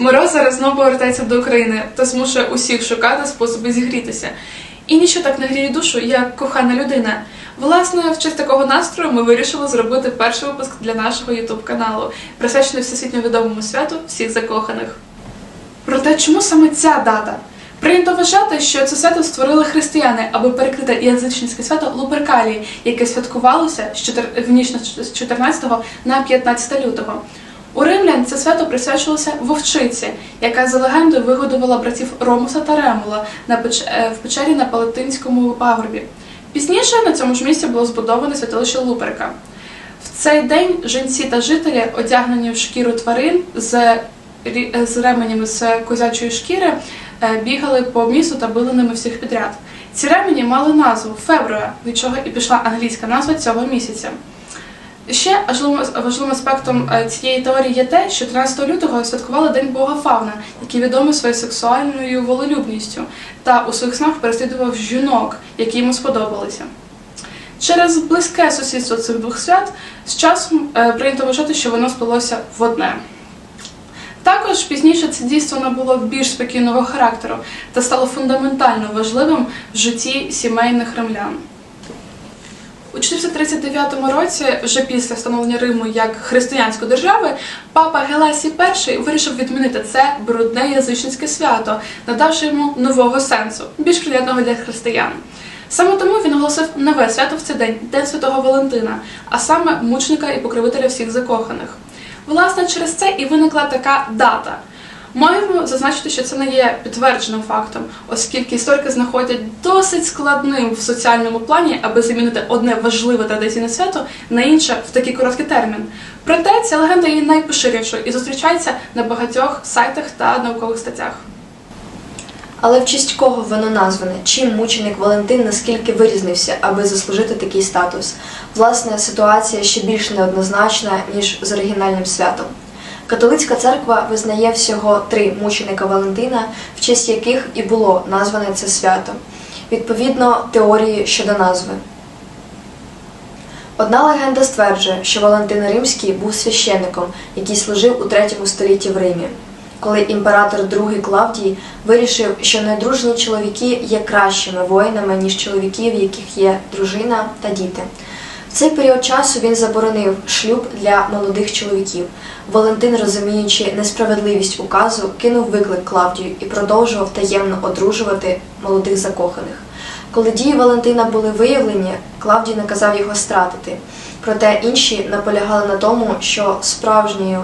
Мороз зараз знову повертається до України та змушує усіх шукати способи зігрітися. І нічого так не гріє душу, як кохана людина. Власне, в честь такого настрою ми вирішили зробити перший випуск для нашого ютуб каналу, присвячений всесвітньо відомому святу всіх закоханих. Проте чому саме ця дата? Прийнято вважати, що це свято створили християни, аби перекрити язичницьке свято Луперкалії, яке святкувалося в ніч з 14 на 15 лютого. У римлян це свято присвячувалося вовчиці, яка за легендою вигодувала братів Ромуса та Ремула е, в печері на Палатинському пагорбі. Пізніше на цьому ж місці було збудоване святилище Луперка. В цей день жінці та жителі, одягнені в шкіру тварин з, рі- з ременями з козячої шкіри, е, бігали по місту та били ними всіх підряд. Ці ремені мали назву Фебруя, від чого і пішла англійська назва цього місяця. Ще важливим, важливим аспектом е, цієї теорії є те, що 13 лютого святкували День Бога Фавна, який відомий своєю сексуальною волелюбністю, та у своїх снах переслідував жінок, які йому сподобалися. Через близьке сусідство цих двох свят з часом е, прийнято вважати, що воно сплелося в одне. Також пізніше це дійство набуло більш спокійного характеру та стало фундаментально важливим в житті сімейних римлян. У 439 році, вже після встановлення Риму як християнської держави, папа Геласій І вирішив відмінити це брудне язичницьке свято, надавши йому нового сенсу, більш приємного для християн. Саме тому він оголосив нове свято в цей день День Святого Валентина, а саме мучника і покровителя всіх закоханих. Власне, через це і виникла така дата. Маємо зазначити, що це не є підтвердженим фактом, оскільки історики знаходять досить складним в соціальному плані, аби замінити одне важливе традиційне свято на інше в такий короткий термін. Проте ця легенда є найпоширішою і зустрічається на багатьох сайтах та наукових статтях. Але в честь кого воно назване? Чим мученик Валентин наскільки вирізнився, аби заслужити такий статус? Власне, ситуація ще більш неоднозначна, ніж з оригінальним святом. Католицька церква визнає всього три мученика Валентина, в честь яких і було назване це свято. Відповідно теорії щодо назви. Одна легенда стверджує, що Валентин Римський був священником, який служив у третьому столітті в Римі. Коли імператор II Клавдій вирішив, що недружні чоловіки є кращими воїнами, ніж чоловіки, в яких є дружина та діти. В цей період часу він заборонив шлюб для молодих чоловіків. Валентин, розуміючи несправедливість указу, кинув виклик Клавдію і продовжував таємно одружувати молодих закоханих. Коли дії Валентина були виявлені, Клавдій наказав його стратити. Проте інші наполягали на тому, що справжньою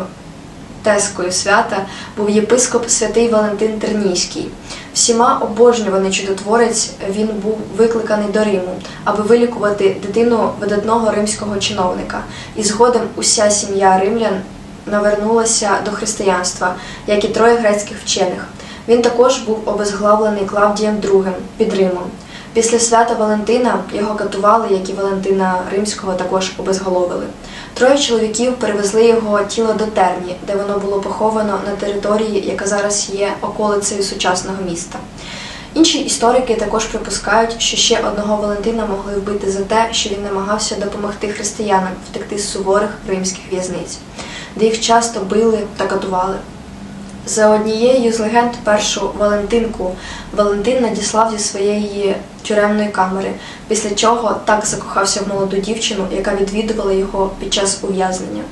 тескою свята був єпископ святий Валентин Тернійський. Всіма обожнюваний чудотворець він був викликаний до Риму, аби вилікувати дитину видатного римського чиновника, і згодом уся сім'я римлян навернулася до християнства, як і троє грецьких вчених. Він також був обезглавлений Клавдієм II під Римом. Після свята Валентина його катували, як і Валентина Римського також обезголовили. Троє чоловіків перевезли його тіло до Терні, де воно було поховано на території, яка зараз є околицею сучасного міста. Інші історики також припускають, що ще одного Валентина могли вбити за те, що він намагався допомогти християнам втекти з суворих римських в'язниць, де їх часто били та катували. За однією з легенд першу Валентинку Валентин надіслав зі своєї тюремної камери, після чого так закохався в молоду дівчину, яка відвідувала його під час ув'язнення.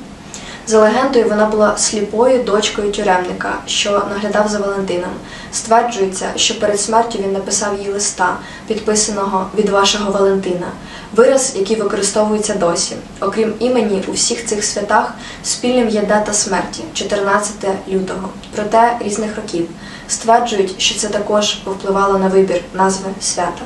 За легендою, вона була сліпою дочкою тюремника, що наглядав за Валентином. Стверджується, що перед смертю він написав їй листа, підписаного від вашого Валентина, вираз, який використовується досі. Окрім імені, у всіх цих святах спільним є дата смерті 14 лютого, проте різних років. Стверджують, що це також повпливало на вибір назви свята.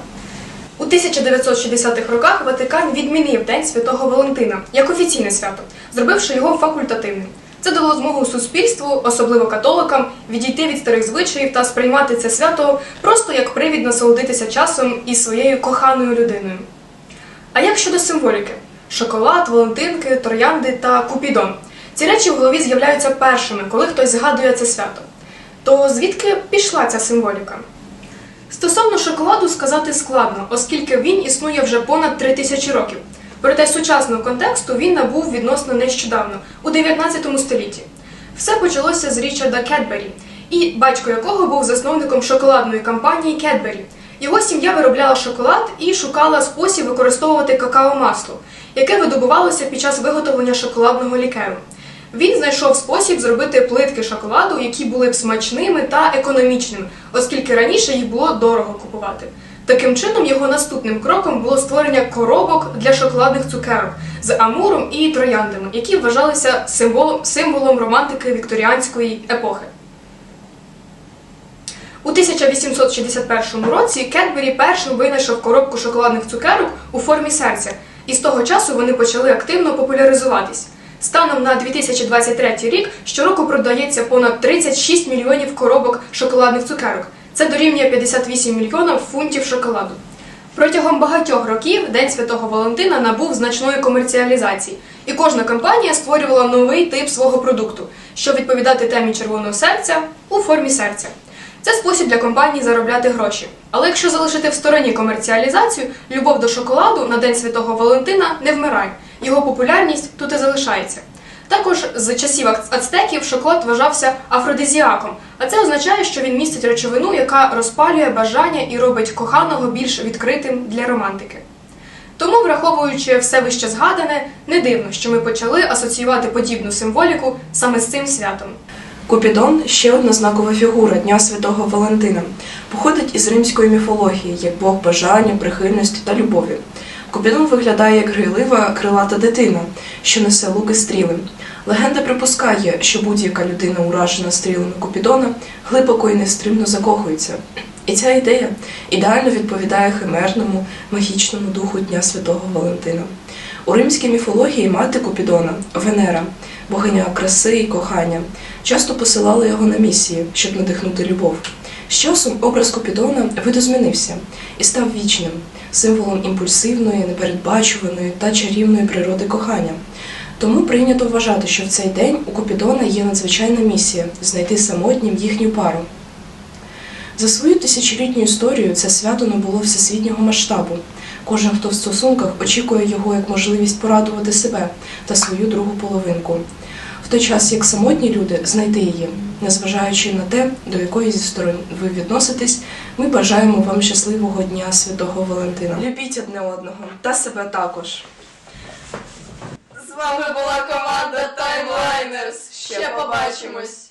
У 1960-х роках Ватикан відмінив День Святого Валентина як офіційне свято, зробивши його факультативним. Це дало змогу суспільству, особливо католикам, відійти від старих звичаїв та сприймати це свято просто як привід насолодитися часом із своєю коханою людиною. А як щодо символіки? Шоколад, Валентинки, троянди та купідон. Ці речі в голові з'являються першими, коли хтось згадує це свято. То звідки пішла ця символіка? Стосовно шоколаду сказати складно, оскільки він існує вже понад три тисячі років. Проте сучасного контексту він набув відносно нещодавно, у 19 столітті. Все почалося з Річарда Кетбері, і батько якого був засновником шоколадної компанії Кетбері. Його сім'я виробляла шоколад і шукала спосіб використовувати какао-масло, яке видобувалося під час виготовлення шоколадного лікеру. Він знайшов спосіб зробити плитки шоколаду, які були б смачними та економічними, оскільки раніше їх було дорого купувати. Таким чином, його наступним кроком було створення коробок для шоколадних цукерок з амуром і трояндами, які вважалися символом, символом романтики вікторіанської епохи. У 1861 році Кетбері першим винайшов коробку шоколадних цукерок у формі серця, і з того часу вони почали активно популяризуватись. Станом на 2023 рік щороку продається понад 36 мільйонів коробок шоколадних цукерок. Це дорівнює 58 мільйонів фунтів шоколаду. Протягом багатьох років День Святого Валентина набув значної комерціалізації, і кожна компанія створювала новий тип свого продукту, щоб відповідати темі червоного серця у формі серця. Це спосіб для компанії заробляти гроші. Але якщо залишити в стороні комерціалізацію, любов до шоколаду на День Святого Валентина не вмирає. Його популярність тут і залишається. Також з часів ацтеків шоколад вважався афродизіаком, а це означає, що він містить речовину, яка розпалює бажання і робить коханого більш відкритим для романтики. Тому, враховуючи все вище згадане, не дивно, що ми почали асоціювати подібну символіку саме з цим святом. Купідон ще одна знакова фігура Дня Святого Валентина. Походить із римської міфології, як Бог бажання, прихильності та любові. Купідон виглядає як грайлива крилата дитина, що несе луки стріли. Легенда припускає, що будь-яка людина, уражена стрілами Купідона, глибоко і нестримно закохується. І ця ідея ідеально відповідає химерному, магічному духу Дня Святого Валентина. У римській міфології мати Купідона, Венера, богиня краси і кохання, часто посилала його на місії, щоб надихнути любов. З часом образ Купідона видозмінився і став вічним, символом імпульсивної, непередбачуваної та чарівної природи кохання. Тому прийнято вважати, що в цей день у Купідона є надзвичайна місія знайти самотнім їхню пару. За свою тисячолітню історію це свято набуло всесвітнього масштабу. Кожен, хто в стосунках, очікує його як можливість порадувати себе та свою другу половинку. Той час як самотні люди знайти її, незважаючи на те, до якої зі сторон ви відноситесь, ми бажаємо вам щасливого дня Святого Валентина. Любіть одне одного та себе також. З вами була команда Timeliners. Ще побачимось!